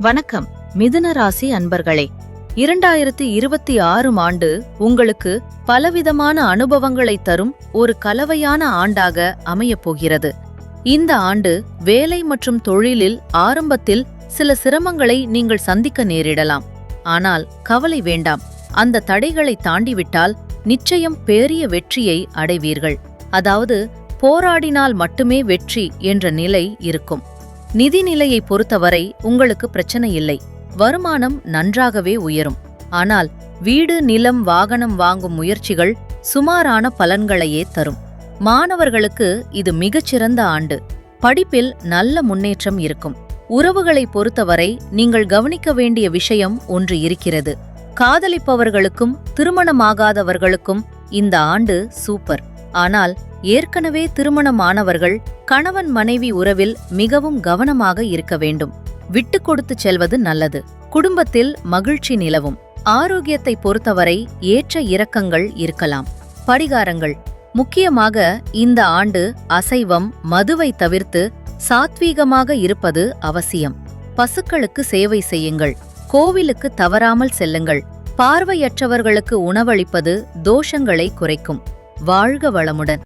வணக்கம் மிதுன ராசி அன்பர்களே. இரண்டாயிரத்தி இருபத்தி ஆறும் ஆண்டு உங்களுக்கு பலவிதமான அனுபவங்களை தரும் ஒரு கலவையான ஆண்டாக அமையப் போகிறது. இந்த ஆண்டு வேலை மற்றும் தொழிலில் ஆரம்பத்தில் சில சிரமங்களை நீங்கள் சந்திக்க நேரிடலாம். ஆனால் கவலை வேண்டாம் அந்த தடைகளை தாண்டிவிட்டால் நிச்சயம் பெரிய வெற்றியை அடைவீர்கள். அதாவது போராடினால் மட்டுமே வெற்றி என்ற நிலை இருக்கும். நிதிநிலையை பொறுத்தவரை உங்களுக்கு பிரச்சனை இல்லை. வருமானம் நன்றாகவே உயரும். ஆனால் வீடு நிலம் வாகனம் வாங்கும் முயற்சிகள் சுமாரான பலன்களையே தரும். மாணவர்களுக்கு இது மிகச்சிறந்த ஆண்டு. படிப்பில் நல்ல முன்னேற்றம் இருக்கும். உறவுகளை பொறுத்தவரை நீங்கள் கவனிக்க வேண்டிய விஷயம் ஒன்று இருக்கிறது. காதலிப்பவர்களுக்கும் திருமணமாகாதவர்களுக்கும் இந்த ஆண்டு சூப்பர். ஆனால் ஏற்கனவே திருமணமானவர்கள் கணவன் மனைவி உறவில் மிகவும் கவனமாக இருக்க வேண்டும். விட்டு கொடுத்து செல்வது நல்லது. குடும்பத்தில் மகிழ்ச்சி நிலவும். ஆரோக்கியத்தை பொறுத்தவரை ஏற்ற இறக்கங்கள் இருக்கலாம். படிகாரங்கள். முக்கியமாக இந்த ஆண்டு அசைவம் மதுவை தவிர்த்து சாத்வீகமாக இருப்பது அவசியம். பசுக்களுக்கு சேவை செய்யுங்கள். கோவிலுக்கு தவறாமல் செல்லுங்கள். பார்வையற்றவர்களுக்கு உணவளிப்பது தோஷங்களை குறைக்கும். வாழ்க வளமுடன்.